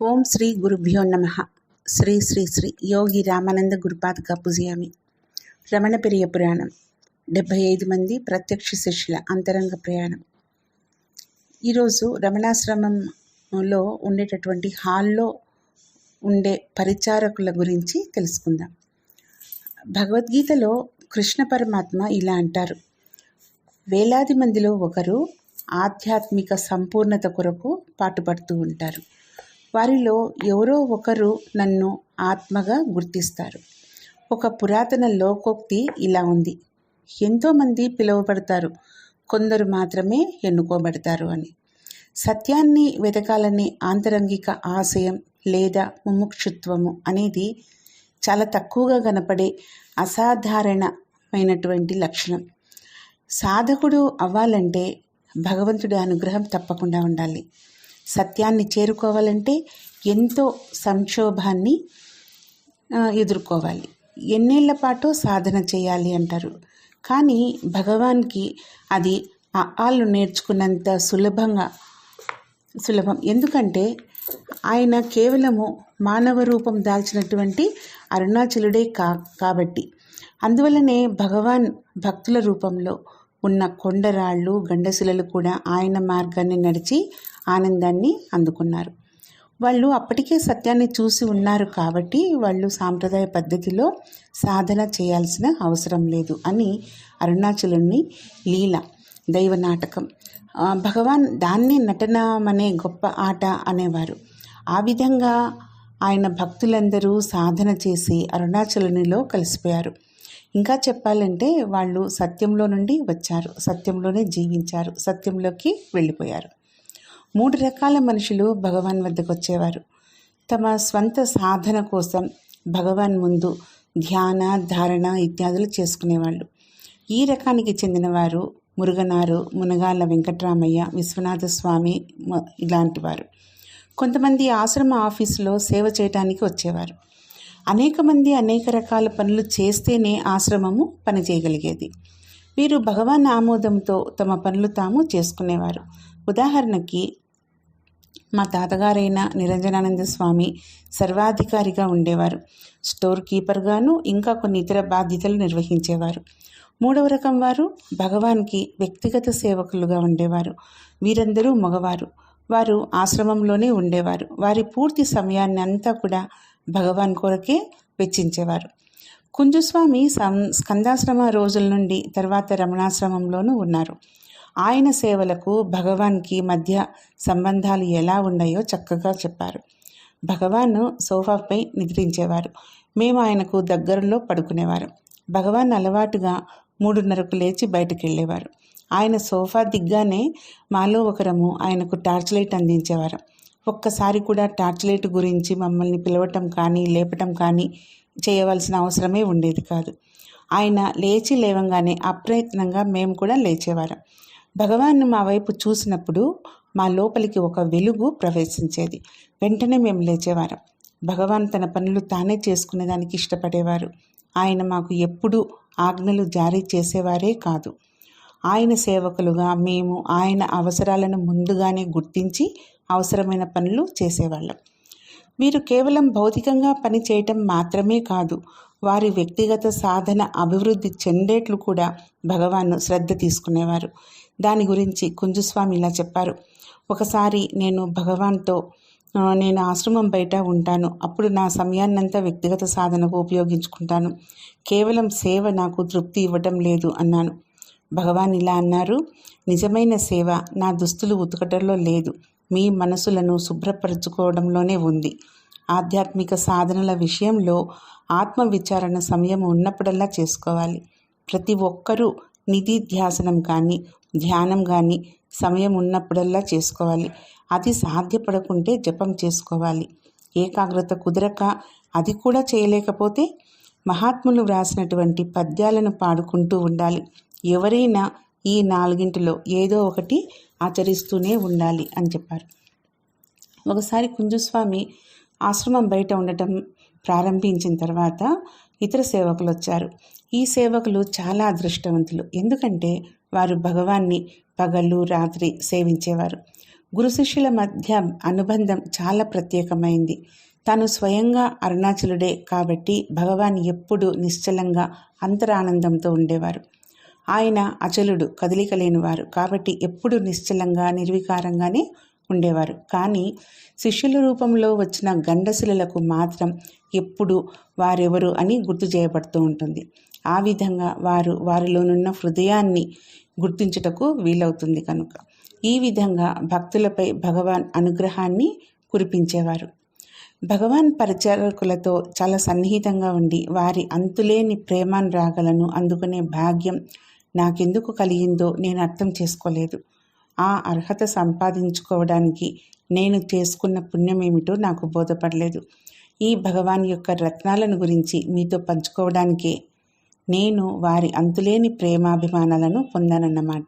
ఓం శ్రీ గురుభ్యో నమ. శ్రీ శ్రీ శ్రీ యోగి రామానంద గురుపాదక పూజయామి రమణ పెరియ పురాణం. డెబ్భై ఐదు మంది ప్రత్యక్ష శిష్యుల అంతరంగ ప్రయాణం. ఈరోజు రమణాశ్రమంలో ఉండేటటువంటి హాల్లో ఉండే పరిచారకుల గురించి తెలుసుకుందాం. భగవద్గీతలో కృష్ణ పరమాత్మ ఇలా అంటారు. వేలాది మందిలో ఒకరు ఆధ్యాత్మిక సంపూర్ణత కొరకు పాటుపడుతూ ఉంటారు. వారిలో ఎవరో ఒకరు నన్ను ఆత్మగా గుర్తిస్తారు. ఒక పురాతన లోకోక్తి ఇలా ఉంది. ఎంతోమంది పిలువబడతారు. కొందరు మాత్రమే ఎన్నుకోబడతారు అని. సత్యాన్ని వెతకాలనే ఆంతరంగిక ఆశయం లేదా ముముక్షుత్వము అనేది చాలా తక్కువగా కనపడే అసాధారణమైనటువంటి లక్షణం. సాధకుడు అవ్వాలంటే భగవంతుడి అనుగ్రహం తప్పకుండా ఉండాలి. సత్యాన్ని చేరుకోవాలంటే ఎంతో సంక్షోభాన్ని ఎదుర్కోవాలి. ఎన్నేళ్ళ పాటు సాధన చేయాలి అంటారు. కానీ భగవాన్కి అది ఆళ్ళు నేర్చుకున్నంత సులభంగా సులభం. ఎందుకంటే ఆయన కేవలము మానవ రూపం దాల్చినటువంటి అరుణాచలుడే కా కాబట్టి. అందువలనే భగవాన్ భక్తుల రూపంలో ఉన్న కొండరాళ్ళు గండశిలలు కూడా ఆయన మార్గాన్ని నడిచి ఆనందాన్ని అందుకున్నారు. వాళ్ళు అప్పటికే సత్యాన్ని చూసి ఉన్నారు కాబట్టి వాళ్ళు సాంప్రదాయ పద్ధతిలో సాధన చేయాల్సిన అవసరం లేదు అని అరుణాచలుని లీల దైవ నాటకం. భగవాన్ దాన్ని నటనమనే గొప్ప ఆట అనేవారు. ఆ విధంగా ఆయన భక్తులందరూ సాధన చేసి అరుణాచలునిలో కలిసిపోయారు. ఇంకా చెప్పాలంటే వాళ్ళు సత్యంలో నుండి వచ్చారు. సత్యంలోనే జీవించారు. సత్యంలోకి వెళ్ళిపోయారు. మూడు రకాల మనుషులు భగవాన్ వద్దకు వచ్చేవారు. తమ స్వంత సాధన కోసం భగవాన్ ముందు ధ్యాన ధారణ ఇత్యాదులు చేసుకునేవాళ్ళు. ఈ రకానికి చెందినవారు మురుగనారు మునగాళ్ళ వెంకట్రామయ్య విశ్వనాథ స్వామి ఇలాంటి వారు కొంతమంది ఆశ్రమ ఆఫీసులో సేవ చేయడానికి వచ్చేవారు. అనేక మంది అనేక రకాల పనులు చేస్తేనే ఆశ్రమము పనిచేయగలిగేది. వీరు భగవాన్ ఆమోదంతో తమ పనులు తాము చేసుకునేవారు. ఉదాహరణకి మా తాతగారైన నిరంజనానంద స్వామి సర్వాధికారిగా ఉండేవారు. స్టోర్ కీపర్గాను ఇంకా కొన్ని ఇతర బాధ్యతలు నిర్వహించేవారు. మూడవ రకం వారు భగవాన్కి వ్యక్తిగత సేవకులుగా ఉండేవారు. వీరందరూ మగవారు. వారు ఆశ్రమంలోనే ఉండేవారు. వారి పూర్తి సమయాన్ని అంతా కూడా భగవాన్ కొరకే వెచ్చించేవారు. కుంజుస్వామి సం స్కందాశ్రమ రోజుల నుండి తర్వాత రమణాశ్రమంలోనూ ఉన్నారు. ఆయన సేవలకు భగవాన్కి మధ్య సంబంధాలు ఎలా ఉన్నాయో చక్కగా చెప్పారు. భగవాన్ సోఫాపై నిద్రించేవారు. మేము ఆయనకు దగ్గరలో పడుకునేవారు. భగవాన్ అలవాటుగా మూడున్నరకు లేచి బయటకు వెళ్ళేవారు ఆయన సోఫా దిగ్గానే మాలో ఒకరము ఆయనకు టార్చ్ లైట్ అందించేవారు. ఒక్కసారి కూడా టార్చ్ లైట్ గురించి మమ్మల్ని పిలవటం కానీ లేపటం కానీ చేయవలసిన అవసరమే ఉండేది కాదు. ఆయన లేచి లేవంగానే అప్రయత్నంగా మేము కూడా లేచేవారం. భగవాన్ మా వైపు చూసినప్పుడు మా లోపలికి ఒక వెలుగు ప్రవేశించేది. వెంటనే మేము లేచేవారం. భగవాన్ తన పనులు తానే చేసుకునేదానికి ఇష్టపడేవారు. ఆయన మాకు ఎప్పుడూ ఆజ్ఞలు జారీ చేసేవారే కాదు. ఆయన సేవకులుగా మేము ఆయన అవసరాలను ముందుగానే గుర్తించి అవసరమైన పనులు చేసేవాళ్ళం. వీరు కేవలం భౌతికంగా పని చేయటం మాత్రమే కాదు వారి వ్యక్తిగత సాధన అభివృద్ధి చెందేట్లు కూడా భగవాన్ను శ్రద్ధ తీసుకునేవారు. దాని గురించి కుంజుస్వామి ఇలా చెప్పారు ఒకసారి నేను భగవాన్తో నేను ఆశ్రమం బయట ఉంటాను. అప్పుడు నా సమయాన్నంతా వ్యక్తిగత సాధనకు ఉపయోగించుకుంటాను. కేవలం సేవ నాకు తృప్తి ఇవ్వటం లేదు అన్నాను. భగవాన్ ఇలా అన్నారు నిజమైన సేవ నా దుస్తులు ఉతకటంలో లేదు. మీ మనసులను శుభ్రపరచుకోవడంలోనే ఉంది. ఆధ్యాత్మిక సాధనల విషయంలో ఆత్మవిచారణ సమయం ఉన్నప్పుడల్లా చేసుకోవాలి. ప్రతి ఒక్కరూ నిధి ధ్యాసనం కానీ ధ్యానం కానీ సమయం ఉన్నప్పుడల్లా చేసుకోవాలి. అది సాధ్యపడకుంటే జపం చేసుకోవాలి. ఏకాగ్రత కుదరక అది కూడా చేయలేకపోతే మహాత్ములు వ్రాసినటువంటి పద్యాలను పాడుకుంటూ ఉండాలి. ఎవరైనా ఈ నాలుగింటిలో ఏదో ఒకటి ఆచరిస్తూనే ఉండాలి అని చెప్పారు. ఒకసారి కుంజుస్వామి ఆశ్రమం బయట ఉండటం ప్రారంభించిన తర్వాత ఇతర సేవకులు వచ్చారు. ఈ సేవకులు చాలా అదృష్టవంతులు. ఎందుకంటే వారు భగవాన్ని పగళ్ళు రాత్రి సేవించేవారు. గురు శిష్యుల మధ్య అనుబంధం చాలా ప్రత్యేకమైంది. తాను స్వయంగా అరుణాచలుడే కాబట్టి భగవాన్ ఎప్పుడూ నిశ్చలంగా అంతరానందంతో ఉండేవారు. ఆయన అచలుడు కదలిక లేనివారు కాబట్టి ఎప్పుడు నిశ్చలంగా నిర్వికారంగానే ఉండేవారు. కానీ శిష్యుల రూపంలో వచ్చిన గండశిలలకు మాత్రం ఎప్పుడు వారెవరు అని గుర్తు చేయబడుతూ ఉంటుంది. ఆ విధంగా వారు వారిలోనున్న హృదయాన్ని గుర్తించుటకు వీలవుతుంది కనుక. ఈ విధంగా భక్తులపై భగవాన్ అనుగ్రహాన్ని కురిపించేవారు. భగవాన్ పరిచారకులతో చాలా సన్నిహితంగా ఉండి వారి అంతులేని ప్రేమానురాగలను అందుకునే భాగ్యం నాకెందుకు కలిగిందో నేను అర్థం చేసుకోలేదు. ఆ అర్హత సంపాదించుకోవడానికి నేను చేసుకున్న పుణ్యమేమిటో నాకు బోధపడలేదు. ఈ భగవాన్ యొక్క రత్నాలను గురించి మీతో పంచుకోవడానికే నేను వారి అంతులేని ప్రేమాభిమానాలను పొందానన్నమాట.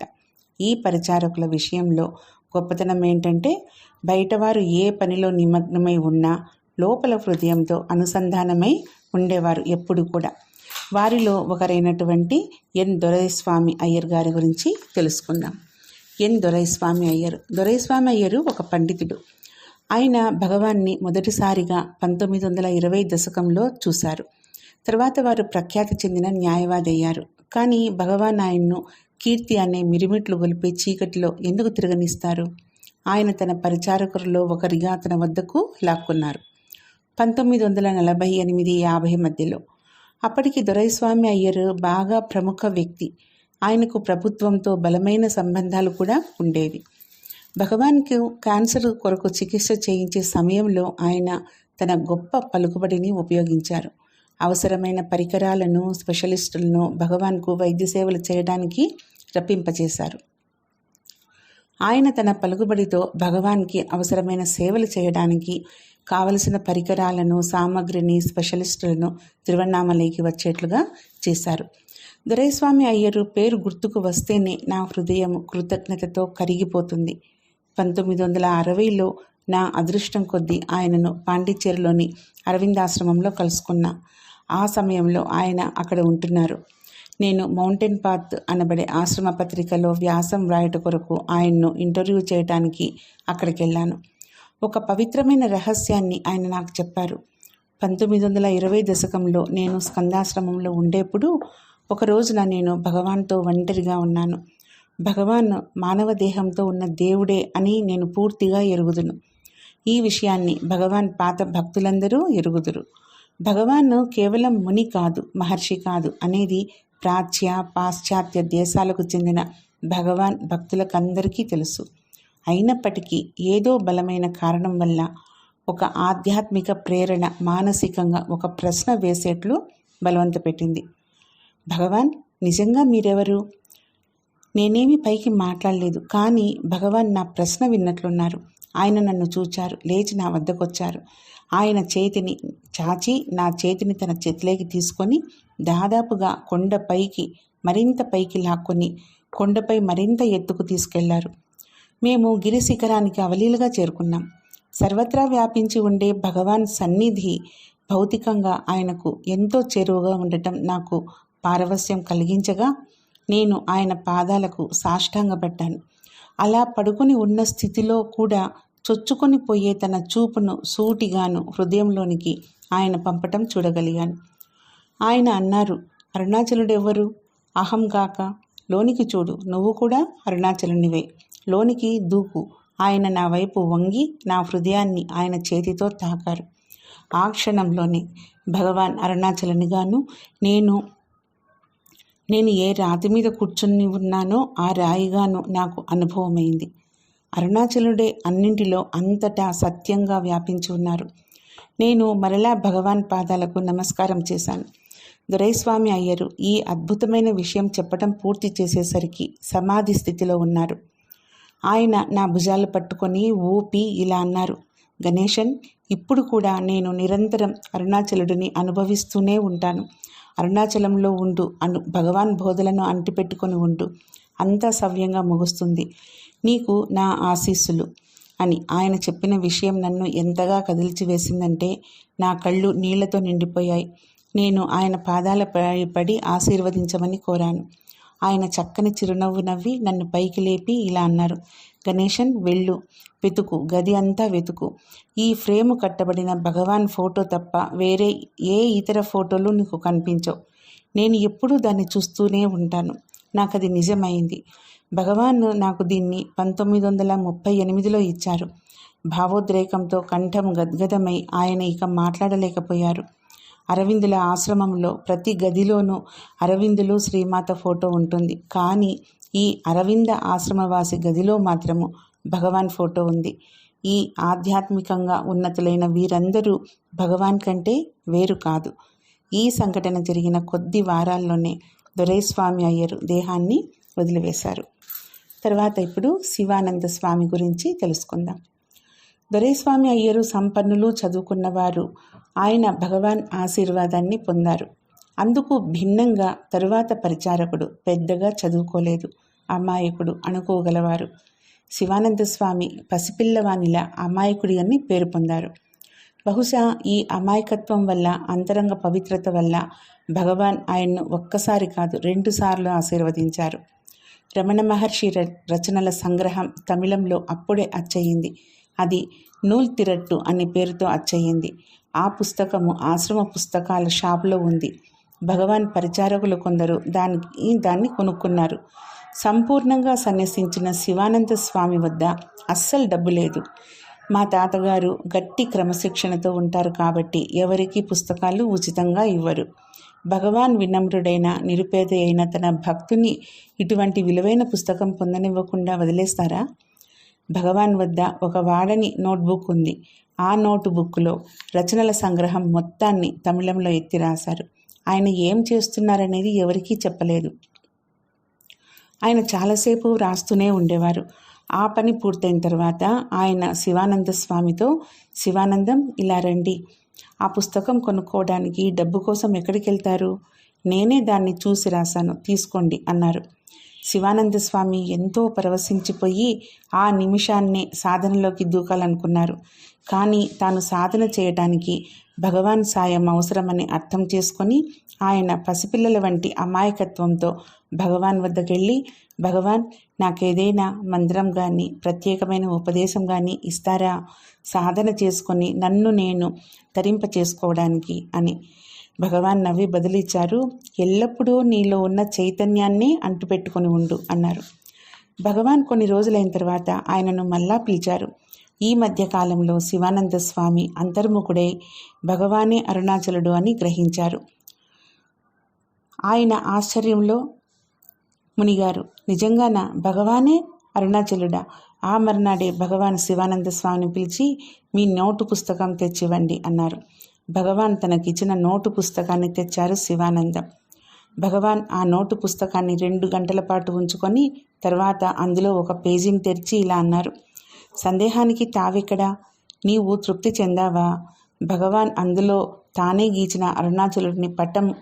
ఈ పరిచారకుల విషయంలో గొప్పతనం ఏంటంటే బయటవారు ఏ పనిలో నిమగ్నమై ఉన్నా లోపల హృదయంతో అనుసంధానమై ఉండేవారు ఎప్పుడు కూడా. వారిలో ఒకరైనటువంటి ఎన్ దొరైస్వామి అయ్యర్ గారి గురించి తెలుసుకుందాం. ఎన్ దొరైస్వామి అయ్యర్. దొరైస్వామి అయ్యరు ఒక పండితుడు. ఆయన భగవాన్ని మొదటిసారిగా పంతొమ్మిది వందల ఇరవై దశకంలో చూశారు. తర్వాత వారు ప్రఖ్యాతి చెందిన న్యాయవాది అయ్యారు కానీ భగవాన్ ఆయన్ను కీర్తి అనే మిరిమిట్లు గొలిపే చీకటిలో ఎందుకు తిరగనిస్తారు? ఆయన తన పరిచారకులలో ఒకరిగా తన వద్దకు లాక్కున్నారు. పంతొమ్మిది వందల నలభై ఎనిమిది యాభై మధ్యలో అప్పటికి దొరైస్వామి అయ్యర్ బాగా ప్రముఖ వ్యక్తి. ఆయనకు ప్రభుత్వంతో బలమైన సంబంధాలు కూడా ఉండేవి. భగవాన్కు క్యాన్సర్ కొరకు చికిత్స చేయించే సమయంలో ఆయన తన గొప్ప పలుకుబడిని ఉపయోగించారు. అవసరమైన పరికరాలను స్పెషలిస్టులను భగవాన్కు వైద్య సేవలు చేయడానికి రప్పింపచేశారు. ఆయన తన పలుకుబడితో భగవాన్కి అవసరమైన సేవలు చేయడానికి కావలసిన పరికరాలను సామగ్రిని స్పెషలిస్టులను తిరువణామలైకి వచ్చేట్లుగా చేశారు. దొరైస్వామి అయ్యరు పేరు గుర్తుకు వస్తేనే నా హృదయం కృతజ్ఞతతో కరిగిపోతుంది. పంతొమ్మిది వందల అరవైలో నా అదృష్టం కొద్దీ ఆయనను పాండిచ్చేరిలోని అరవిందాశ్రమంలో కలుసుకున్నా. ఆ సమయంలో ఆయన అక్కడ ఉంటున్నారు. నేను మౌంటైన్ పాత్ అనబడే ఆశ్రమ పత్రికలో వ్యాసం వ్రాయట కొరకు ఆయన్ను ఇంటర్వ్యూ చేయడానికి అక్కడికి వెళ్ళాను ఒక పవిత్రమైన రహస్యాన్ని ఆయన నాకు చెప్పారు. పంతొమ్మిది వందల ఇరవై దశకంలో నేను స్కందాశ్రమంలో ఉండేప్పుడు ఒక రోజున నేను భగవాన్తో ఒంటరిగా ఉన్నాను. భగవాన్ మానవ దేహంతో ఉన్న దేవుడే అని నేను పూర్తిగా ఎరుగుదును. ఈ విషయాన్ని భగవాన్ పాత భక్తులందరూ ఎరుగుదురు. భగవాన్ కేవలం ముని కాదు మహర్షి కాదు అనేది ప్రాచ్య పాశ్చాత్య దేశాలకు చెందిన భగవాన్ భక్తులకందరికీ తెలుసు. అయినప్పటికీ ఏదో బలమైన కారణం వల్ల ఒక ఆధ్యాత్మిక ప్రేరణ మానసికంగా ఒక ప్రశ్న వేసేట్లు బలవంత పెట్టింది. భగవాన్ నిజంగా మీరెవరు? నేనేమి పైకి మాట్లాడలేదు కానీ భగవాన్ నా ప్రశ్న విన్నట్లున్నారు. ఆయన నన్ను చూచారు లేచి నా వద్దకొచ్చారు. ఆయన చేతిని చాచి నా చేతిని తన చేతిలోకి తీసుకొని దాదాపుగా కొండ పైకి మరింత పైకి లాక్కొని కొండపై మరింత ఎత్తుకు తీసుకెళ్ళారు. మేము గిరి శిఖరానికి అవలీలుగా చేరుకున్నాం. సర్వత్రా వ్యాపించి ఉండే భగవాన్ సన్నిధి భౌతికంగా ఆయనకు ఎంతో చేరువగా ఉండటం నాకు పారవస్యం కలిగించగా నేను ఆయన పాదాలకు సాష్టాంగపడ్డాను. అలా పడుకొని ఉన్న స్థితిలో కూడా చొచ్చుకొని పోయే తన చూపును సూటిగాను హృదయంలోనికి ఆయన పంపటం చూడగలిగాను. ఆయన అన్నారు అరుణాచలుడెవ్వరు అహం కాక లోనికి చూడు. నువ్వు కూడా అరుణాచలునివే. లోనికి దూకు. ఆయన నా వైపు వంగి నా హృదయాన్ని ఆయన చేతితో తాకారు. ఆ క్షణంలోనే భగవాన్ అరుణాచలనిగాను నేను నేను ఏ రాతి మీద కూర్చుని ఉన్నానో ఆ రాయిగాను నాకు అనుభవమైంది. అరుణాచలుడే అన్నింటిలో అంతటా సత్యంగా వ్యాపించి ఉన్నారు. నేను మరలా భగవాన్ పాదాలకు నమస్కారం చేశాను. దొరైస్వామి అయ్యరు ఈ అద్భుతమైన విషయం చెప్పటం పూర్తి చేసేసరికి సమాధి స్థితిలో ఉన్నారు. ఆయన నా భుజాలు పట్టుకొని ఊపి ఇలా అన్నారు గణేశన్ ఇప్పుడు కూడా నేను నిరంతరం అరుణాచలుడిని అనుభవిస్తూనే ఉంటాను. అరుణాచలంలో ఉండు అను భగవాన్ బోధలను అంటిపెట్టుకొని ఉండు. అంతా సవ్యంగా ముగుస్తుంది. నీకు నా ఆశీస్సులు అని ఆయన చెప్పిన విషయం నన్ను ఎంతగా కదిల్చి వేసిందంటే నా కళ్ళు నీళ్ళతో నిండిపోయాయి. నేను ఆయన పాదాల పడి ఆశీర్వదించమని కోరాను. ఆయన చక్కని చిరునవ్వు నవ్వి నన్ను పైకి లేపి ఇలా అన్నారు గణేషన్ వెళ్ళు వెతుకు గది అంతా వెతుకు. ఈ ఫ్రేము కట్టబడిన భగవాన్ ఫోటో తప్ప వేరే ఏ ఇతర ఫోటోలు నీకు కనిపించవు. నేను ఎప్పుడూ దాన్ని చూస్తూనే ఉంటాను. నాకు అది నిజమైంది. భగవాన్ నాకు దీన్ని పంతొమ్మిది వందల ముప్పై ఎనిమిదిలో ఇచ్చారు. భావోద్రేకంతో కంఠం గద్గదమై ఆయన ఇక మాట్లాడలేకపోయారు. అరవిందుల ఆశ్రమంలో ప్రతి గదిలోనూ అరవిందులు శ్రీమాత ఫోటో ఉంటుంది. కానీ ఈ అరవింద ఆశ్రమవాసి గదిలో మాత్రము భగవాన్ ఫోటో ఉంది. ఈ ఆధ్యాత్మికంగా ఉన్నతులైన వీరందరూ భగవాన్ కంటే వేరు కాదు. ఈ సంఘటన జరిగిన కొద్ది వారాల్లోనే దొరైస్వామి అయ్యరు దేహాన్ని వదిలివేశారు. తర్వాత ఇప్పుడు శివానంద స్వామి గురించి తెలుసుకుందాం. దొరైస్వామి అయ్యరు సంపన్నులు చదువుకున్నవారు. ఆయన భగవాన్ ఆశీర్వాదాన్ని పొందారు. అందుకు భిన్నంగా తరువాత పరిచారకుడు పెద్దగా చదువుకోలేదు. అమాయకుడు అనుకోగలవారు. శివానంద స్వామి పసిపిల్లవానిలా అమాయకుడి అని పేరు పొందారు. బహుశా ఈ అమాయకత్వం వల్ల అంతరంగ పవిత్రత వల్ల భగవాన్ ఆయన్ను ఒక్కసారి కాదు రెండుసార్లు ఆశీర్వదించారు. రమణ మహర్షి రచనల సంగ్రహం తమిళంలో అప్పుడే అచ్చయింది. అది నూల్ తిరట్టు అనే పేరుతో అచ్చయింది. ఆ పుస్తకము ఆశ్రమ పుస్తకాల షాపులో ఉంది. భగవాన్ పరిచారకులు కొందరు దానికి దాన్ని కొనుక్కున్నారు. సంపూర్ణంగా సన్యసించిన శివానంద స్వామి వద్ద అస్సలు డబ్బు లేదు. మా తాతగారు గట్టి క్రమశిక్షణతో ఉంటారు కాబట్టి ఎవరికీ పుస్తకాలు ఉచితంగా ఇవ్వరు. భగవాన్ వినమ్రుడైన నిరుపేద అయిన తన భక్తుని ఇటువంటి విలువైన పుస్తకం పొందనివ్వకుండా వదిలేస్తారా? భగవాన్ వద్ద ఒక వాడని నోట్బుక్ ఉంది. ఆ నోటు బుక్లో రచనల సంగ్రహం మొత్తాన్ని తమిళంలో ఎత్తి రాశారు. ఆయన ఏం చేస్తున్నారనేది ఎవరికీ చెప్పలేదు. ఆయన చాలాసేపు రాస్తూనే ఉండేవారు. ఆ పని పూర్తయిన తర్వాత ఆయన శివానంద స్వామితో శివానందం ఇలా రండి. ఆ పుస్తకం కొనుక్కోవడానికి డబ్బు కోసం ఎక్కడికి వెళ్తారు నేనే దాన్ని చూసి రాశాను. తీసుకోండి అన్నారు. శివానంద స్వామి ఎంతో పరవశించిపోయి ఆ నిమిషాన్నే సాధనలోకి దూకాలనుకున్నారు. కానీ తాను సాధన చేయటానికి భగవాన్ సాయం అవసరమని అర్థం చేసుకొని ఆయన పసిపిల్లల వంటి అమాయకత్వంతో భగవాన్ వద్దకెళ్ళి భగవాన్ నాకేదైనా మంత్రం కానీ ప్రత్యేకమైన ఉపదేశం కానీ ఇస్తారా? సాధన చేసుకొని నన్ను నేను తరింప చేసుకోవడానికి అని భగవాన్ నవ్వి బదిలిచ్చారు ఎల్లప్పుడూ నీలో ఉన్న చైతన్యాన్నే అంటుపెట్టుకొని ఉండు అన్నారు. భగవాన్ కొన్ని రోజులైన తర్వాత ఆయనను మళ్ళా పిలిచారు. ఈ మధ్య కాలంలో శివానంద స్వామి అంతర్ముఖుడై భగవానే అరుణాచలుడు అని గ్రహించారు. ఆయన ఆశ్చర్యంలో మునిగారు. నిజంగాన? భగవానే అరుణాచలుడా? ఆ మర్నాడే భగవాన్ శివానంద స్వామిని పిలిచి మీ నోటు పుస్తకం తెచ్చివ్వండి అన్నారు. భగవాన్ తనకిచ్చిన నోటు పుస్తకాన్ని తెచ్చారు శివానందం. భగవాన్ ఆ నోటు పుస్తకాన్ని రెండు గంటల పాటు ఉంచుకొని తర్వాత అందులో ఒక పేజీని తెరిచి ఇలా అన్నారు. సందేహానికి తావెక్కడా? నీవు తృప్తి చెందావా? భగవాన్ అందులో తానే గీచిన అరుణాచలుడిని పటం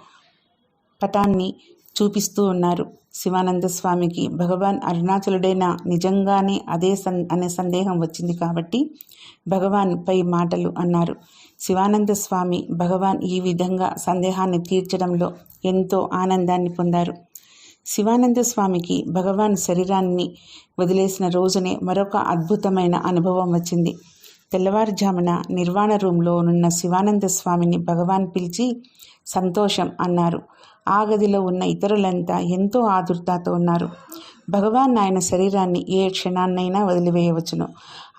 పటాన్ని చూపిస్తూ ఉన్నారు. శివానంద స్వామికి భగవాన్ అరుణాచలుడైన నిజంగానే అదే సన్ అనే సందేహం వచ్చింది కాబట్టి భగవాన్ పై మాటలు అన్నారు. శివానంద స్వామి భగవాన్ ఈ విధంగా సందేహాన్ని తీర్చడంలో ఎంతో ఆనందాన్ని పొందారు. శివానంద స్వామికి భగవాన్ శరీరాన్ని వదిలేసిన రోజునే మరొక అద్భుతమైన అనుభవం వచ్చింది. తెల్లవారుజామున నిర్వాణ రూమ్లో ఉన్న శివానంద స్వామిని భగవాన్ పిలిచి సంతోషం అన్నారు. ఆ గదిలో ఉన్న ఇతరులంతా ఎంతో ఆదుర్తాతో ఉన్నారు. భగవాన్ ఆయన శరీరాన్ని ఏ క్షణాన్నైనా వదిలివేయవచ్చును.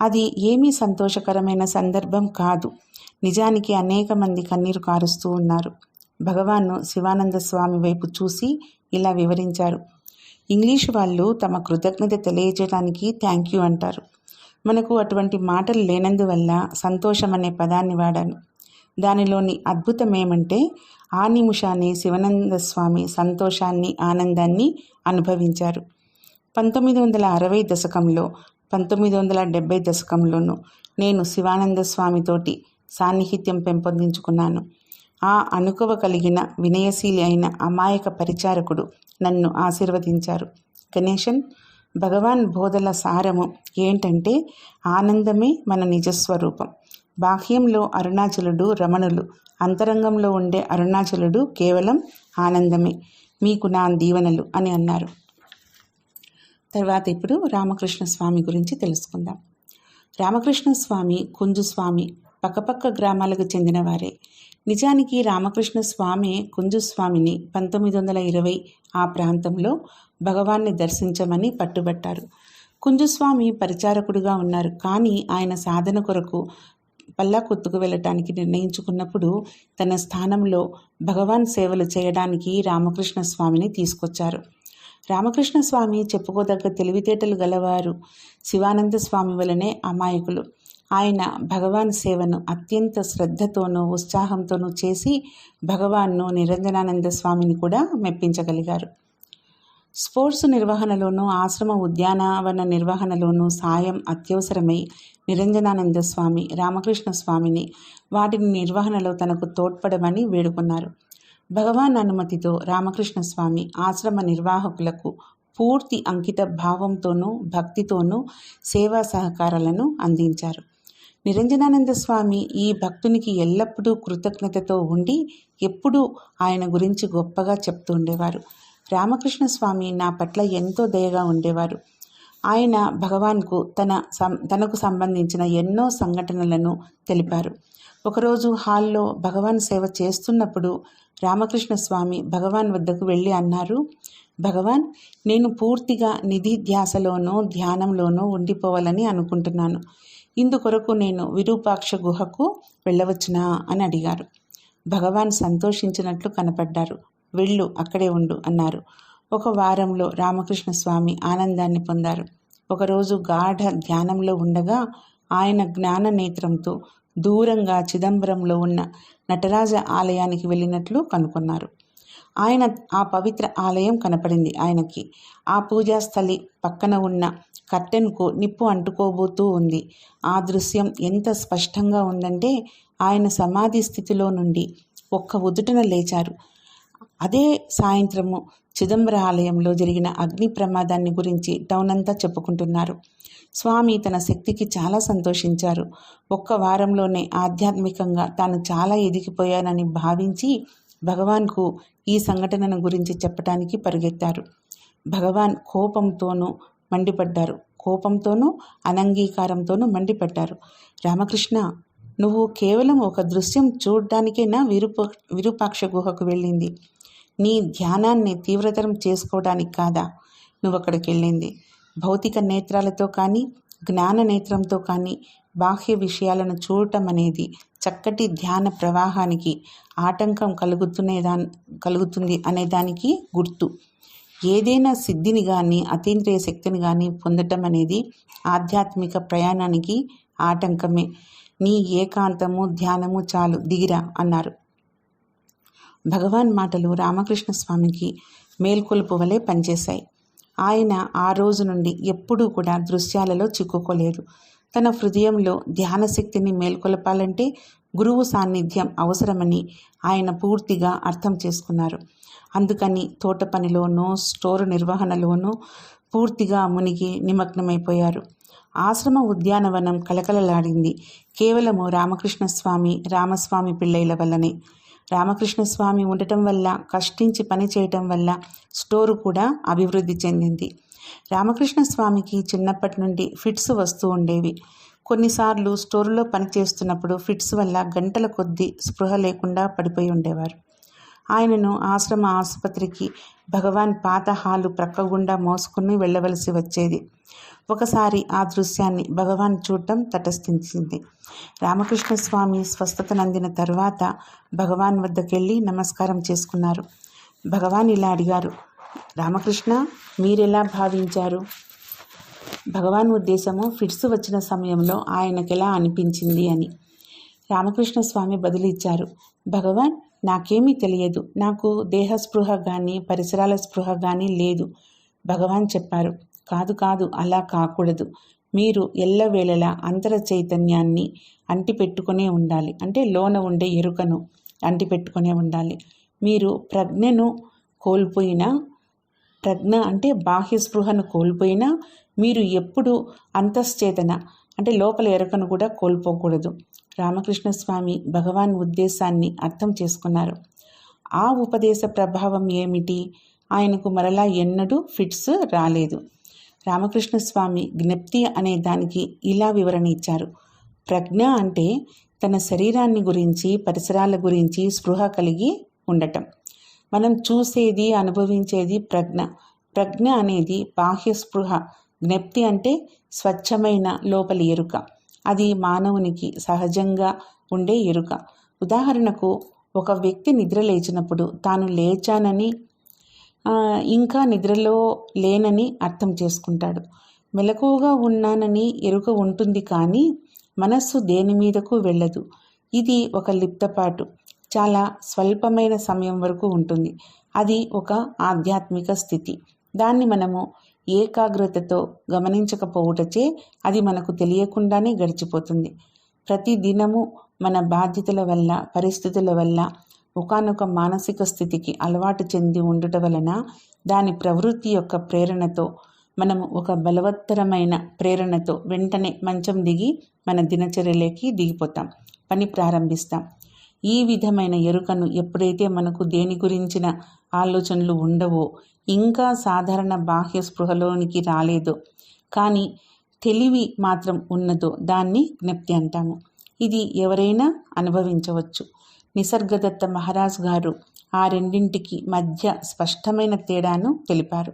అది ఏమీ సంతోషకరమైన సందర్భం కాదు. నిజానికి అనేక మంది కన్నీరు కారుస్తూ ఉన్నారు. భగవాన్ను శివానంద స్వామి వైపు చూసి ఇలా వివరించారు. ఇంగ్లీష్ వాళ్ళు తమ కృతజ్ఞత తెలియజేయడానికి థ్యాంక్ యూ అంటారు. మనకు అటువంటి మాటలు లేనందువల్ల సంతోషం అనే పదాన్ని వాడాను. దానిలోని అద్భుతం ఏమంటే ఆ నిమిషాన్ని శివానంద స్వామి సంతోషాన్ని ఆనందాన్ని అనుభవించారు. పంతొమ్మిది వందల అరవై దశకంలో పంతొమ్మిది వందల డెబ్భై దశకంలోనూ నేను శివానంద స్వామితోటి సాన్నిహిత్యం పెంపొందించుకున్నాను. ఆ అనుకవ కలిగిన వినయశీలి అయిన అమాయక పరిచారకుడు నన్ను ఆశీర్వదించారు. గణేశన్ భగవాన్ బోధల సారము ఏంటంటే ఆనందమే మన నిజస్వరూపం. బాహ్యంలో అరుణాచలుడు రమణులు అంతరంగంలో ఉండే అరుణాచలుడు కేవలం ఆనందమే. మీకు నా దీవెనలు అని అన్నారు. తర్వాత ఇప్పుడు రామకృష్ణ స్వామి గురించి తెలుసుకుందాం. రామకృష్ణ స్వామి కుంజుస్వామి పక్కపక్క గ్రామాలకు చెందినవారే. నిజానికి రామకృష్ణ స్వామి కుంజుస్వామిని పంతొమ్మిది వందల ఇరవై ఆ ప్రాంతంలో భగవాన్ని దర్శించమని పట్టుబట్టారు. కుంజుస్వామి పరిచారకుడుగా ఉన్నారు. కానీ ఆయన సాధన కొరకు పల్లాకొత్తుకు వెళ్ళటానికి నిర్ణయించుకున్నప్పుడు తన స్థానంలో భగవాన్ సేవలు చేయడానికి రామకృష్ణ స్వామిని తీసుకొచ్చారు. రామకృష్ణ స్వామి చెప్పుకోదగ్గ తెలివితేటలు గలవారు శివానంద స్వామి వలనే అమాయకులు. ఆయన భగవాన్ సేవను అత్యంత శ్రద్ధతోనూ ఉత్సాహంతోనూ చేసి భగవాన్ను నిరంజనానంద స్వామిని కూడా మెప్పించగలిగారు. స్పోర్ట్స్ నిర్వహణలోనూ ఆశ్రమ ఉద్యానవన నిర్వహణలోనూ సాయం అత్యవసరమై నిరంజనానంద స్వామి రామకృష్ణ స్వామిని వాటిని నిర్వహణలో తనకు తోడ్పడమని వేడుకున్నారు. భగవాన్ అనుమతితో రామకృష్ణ స్వామి ఆశ్రమ నిర్వాహకులకు పూర్తి అంకిత భావంతోనూ భక్తితోనూ సేవా సహకారాలను అందించారు. నిరంజనానంద స్వామి ఈ భక్తునికి ఎల్లప్పుడూ కృతజ్ఞతతో ఉండి ఎప్పుడూ ఆయన గురించి గొప్పగా చెప్తూ ఉండేవారు. రామకృష్ణ స్వామి నా పట్ల ఎంతో దయగా ఉండేవారు. ఆయన భగవాన్కు తన సం తనకు సంబంధించిన ఎన్నో సంఘటనలను తెలిపారు. ఒకరోజు హాల్లో భగవాన్ సేవ చేస్తున్నప్పుడు రామకృష్ణ స్వామి భగవాన్ వద్దకు వెళ్ళి అన్నారు భగవాన్ నేను పూర్తిగా నిధి ధ్యాసలోనో ధ్యానంలోనో ఉండిపోవాలని అనుకుంటున్నాను. ఇందుకొరకు నేను విరూపాక్ష గుహకు వెళ్ళవచ్చునా? అని అడిగారు. భగవాన్ సంతోషించినట్లు కనపడ్డారు. వెళ్ళు అక్కడే ఉండు అన్నారు. ఒక వారంలో రామకృష్ణ స్వామి ఆనందాన్ని పొందారు. ఒకరోజు గాఢ ధ్యానంలో ఉండగా ఆయన జ్ఞాన నేత్రంతో దూరంగా చిదంబరంలో ఉన్న నటరాజ ఆలయానికి వెళ్ళినట్లు కనుగొన్నారు ఆయన ఆ పవిత్ర ఆలయం కనపడింది ఆయనకి. ఆ పూజాస్థలి పక్కన ఉన్న కర్టెన్కు నిప్పు అంటుకోబోతూ ఉంది. ఆ దృశ్యం ఎంత స్పష్టంగా ఉందంటే ఆయన సమాధి స్థితిలో నుండి ఒక్క ఉదుటన లేచారు. అదే సాయంత్రము చిదంబర ఆలయంలో జరిగిన అగ్ని ప్రమాదాన్ని గురించి టౌన్ అంతా చెప్పుకుంటున్నారు. స్వామి తన శక్తికి చాలా సంతోషించారు. ఒక్క వారంలోనే ఆధ్యాత్మికంగా తాను చాలా ఎదిగిపోయానని భావించి భగవాన్కు ఈ సంఘటనను గురించి చెప్పటానికి పరిగెత్తారు. భగవాన్ కోపంతోనూ మండిపడ్డారు. కోపంతోనూ అనంగీకారంతోనూ మండిపడ్డారు. రామకృష్ణ నువ్వు కేవలం ఒక దృశ్యం చూడ్డానికైనా విరూప విరూపాక్ష గుహకు వెళ్ళింది? నీ ధ్యానాన్ని తీవ్రతరం చేసుకోవడానికి కాదా? నువ్వు అక్కడికి వెళ్ళింది. భౌతిక నేత్రాలతో కానీ జ్ఞాన నేత్రంతో కానీ బాహ్య విషయాలను చూడటం అనేది చక్కటి ధ్యాన ప్రవాహానికి ఆటంకం కలుగుతునేదా కలుగుతుంది అనేదానికి గుర్తు. ఏదైనా సిద్ధిని కానీ అతీంద్రియ శక్తిని కానీ పొందటం అనేది ఆధ్యాత్మిక ప్రయాణానికి ఆటంకమే. నీ ఏకాంతము ధ్యానము చాలు దిగిరా అన్నారు. భగవాన్ మాటలు రామకృష్ణ స్వామికి మేల్కొలుపు వలె పనిచేశాయి. ఆయన ఆ రోజు నుండి ఎప్పుడూ కూడా దృశ్యాలలో చిక్కుకోలేదు. తన హృదయంలో ధ్యాన శక్తిని మేల్కొలపాలంటే గురువు సాన్నిధ్యం అవసరమని ఆయన పూర్తిగా అర్థం చేసుకున్నారు. అందుకని తోట పనిలోనూ స్టోరు నిర్వహణలోనూ పూర్తిగా మునిగి నిమగ్నమైపోయారు. ఆశ్రమ ఉద్యానవనం కలకలలాడింది కేవలము రామకృష్ణ స్వామి రామస్వామి పిళ్ళైల వల్లనే. రామకృష్ణ స్వామి ఉండటం వల్ల కష్టించి పని చేయటం వల్ల స్టోరు కూడా అభివృద్ధి చెందింది. రామకృష్ణ స్వామికి చిన్నప్పటి నుండి ఫిట్స్ వస్తూ ఉండేవి. కొన్నిసార్లు స్టోరులో పనిచేస్తున్నప్పుడు ఫిట్స్ వల్ల గంటల కొద్దీ స్పృహ లేకుండా పడిపోయి ఉండేవారు. ఆయనను ఆశ్రమ ఆసుపత్రికి భగవాన్ పాత హాలు ప్రక్కగుండా మోసుకుని వెళ్ళవలసి వచ్చేది. ఒకసారి ఆ దృశ్యాన్ని భగవాన్ చూడటం తటస్థించింది. రామకృష్ణ స్వామి స్వస్థతనందిన తర్వాత భగవాన్ వద్దకెళ్ళి నమస్కారం చేసుకున్నారు. భగవాన్ ఇలా అడిగారు రామకృష్ణ మీరెలా భావించారు? భగవాన్ ఉద్దేశము ఫిట్స్ వచ్చిన సమయంలో ఆయనకెలా అనిపించింది అని. రామకృష్ణ స్వామి బదులిచ్చారు భగవాన్ నాకేమీ తెలియదు. నాకు దేహ స్పృహ కానీ పరిసరాల స్పృహ కానీ లేదు. భగవాన్ చెప్పారు. కాదు కాదు అలా కాకూడదు. మీరు ఎల్లవేళలా అంతర చైతన్యాన్ని అంటిపెట్టుకునే ఉండాలి. అంటే లోన ఉండే ఎరుకను అంటిపెట్టుకునే ఉండాలి. మీరు ప్రజ్ఞను కోల్పోయినా ప్రజ్ఞ అంటే బాహ్య స్పృహను కోల్పోయినా మీరు ఎప్పుడు అంతశ్చేతన అంటే లోపల ఎరుకను కూడా కోల్పోకూడదు. రామకృష్ణ స్వామి భగవాన్ ఉద్దేశాన్ని అర్థం చేసుకున్నారు. ఆ ఉపదేశ ప్రభావం ఏమిటి? ఆయనకు మరలా ఎన్నడూ ఫిట్స్ రాలేదు. రామకృష్ణ స్వామి జ్ఞప్తి అనే దానికి ఇలా వివరణ ఇచ్చారు. ప్రజ్ఞ అంటే తన శరీరాన్ని గురించి పరిసరాల గురించి స్పృహ కలిగి ఉండటం. మనం చూసేది అనుభవించేది ప్రజ్ఞ. ప్రజ్ఞ అనేది బాహ్య స్పృహ. జ్ఞప్తి అంటే స్వచ్ఛమైన లోపలి ఎరుక. అది మానవునికి సహజంగా ఉండే ఎరుక. ఉదాహరణకు ఒక వ్యక్తి నిద్ర లేచినప్పుడు తాను లేచానని ఇంకా నిద్రలో లేనని అర్థం చేసుకుంటాడు. మెలకువగా ఉన్నానని ఎరుక ఉంటుంది కానీ మనస్సు దేని మీదకు వెళ్ళదు. ఇది ఒక లిప్తపాటు చాలా స్వల్పమైన సమయం వరకు ఉంటుంది. అది ఒక ఆధ్యాత్మిక స్థితి. దాన్ని మనము ఏకాగ్రతతో గమనించకపోవుటచే అది మనకు తెలియకుండానే గడిచిపోతుంది. ప్రతి దినము మన బాధ్యతల వల్ల పరిస్థితుల వల్ల ఒకనొక మానసిక స్థితికి అలవాటు చెంది ఉండుట వలన దాని ప్రవృత్తి యొక్క ప్రేరణతో మనము ఒక బలవత్తరమైన ప్రేరణతో వెంటనే మంచం దిగి మన దినచర్యలోకి దిగిపోతాం పని ప్రారంభిస్తాం. ఈ విధమైన ఎరుకను ఎప్పుడైతే మనకు దేని గురించిన ఆలోచనలు ఉండవో. ఇంకా సాధారణ బాహ్య స్పృహలోనికి రాలేదో. కానీ తెలివి మాత్రం ఉన్నదో దాన్ని జ్ఞప్తి అంటాము. ఇది ఎవరైనా అనుభవించవచ్చు. నిసర్గదత్త మహారాజ్ గారు ఆ రెండింటికి మధ్య స్పష్టమైన తేడాను తెలిపారు.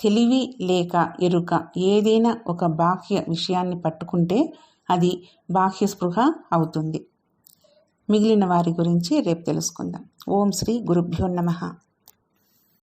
తెలివి లేక ఎరుక ఏదైనా ఒక బాహ్య విషయాన్ని పట్టుకుంటే అది బాహ్య స్పృహ అవుతుంది. మిగిలిన వారి గురించి రేపు తెలుసుకుందాం. ఓం శ్రీ గురుభ్యో నమ.